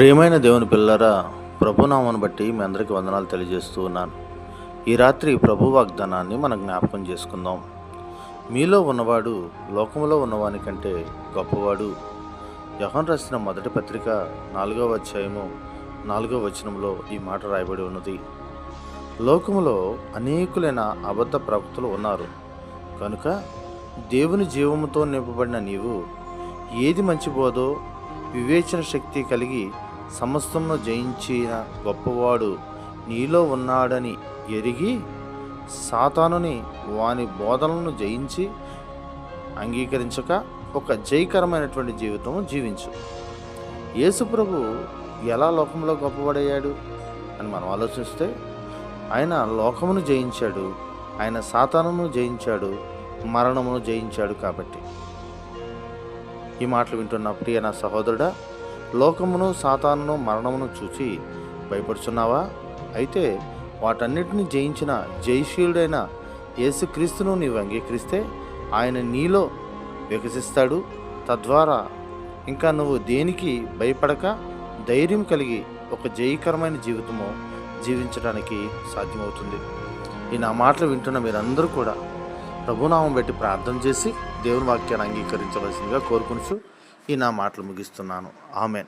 ప్రియమైన దేవుని పిల్లరా ప్రభునామను బట్టి మీ అందరికీ వందనాలు తెలియజేస్తూ ఉన్నాను. ఈ రాత్రి ప్రభు వాగ్దానాన్ని మనం జ్ఞాపకం చేసుకుందాం. మీలో ఉన్నవాడు లోకంలో ఉన్నవాని కంటే గొప్పవాడు. యహన్ రాసిన మొదటి పత్రిక నాలుగవ అధ్యాయము నాలుగవ వచనంలో ఈ మాట రాయబడి ఉన్నది. లోకములో అనేకులైన అబద్ధ ప్రవక్తలు ఉన్నారు. కనుక దేవుని జీవముతో నింపబడిన నీవు ఏది మంచిబోదో వివేచన శక్తి కలిగి సమస్తమును జయించిన గొప్పవాడు నీలో ఉన్నాడని ఎరిగి సాతానుని వాని బోధనలను జయించి అంగీకరించక ఒక జయకరమైనటువంటి జీవితం జీవించు. యేసుప్రభు ఎలా లోకంలో గొప్పవాడయ్యాడు అని మనం ఆలోచిస్తే ఆయన లోకమును జయించాడు ఆయన సాతానును జయించాడు మరణమును జయించాడు కాబట్టి. ఈ మాటలు వింటున్న ప్రియ నా సహోదరుడా లోకమును సాతానును మరణమును చూచి భయపడుచున్నావా? అయితే వాటన్నిటిని జయించిన జయశీలుడైన యేసుక్రీస్తును నీవు అంగీకరిస్తే ఆయన నీలో వికసిస్తాడు. తద్వారా ఇంకా నువ్వు దేనికి భయపడక ధైర్యం కలిగి ఒక జయకరమైన జీవితము జీవించడానికి సాధ్యమవుతుంది. ఈ నా మాటలు వింటున్న మీరందరూ కూడా ప్రభునామం పెట్టి ప్రార్థన చేసి దేవుని వాక్యాన్ని అంగీకరించవలసిందిగా కోరుకుని ఈ నా మాటలు ముగిస్తున్నాను. ఆమెన్.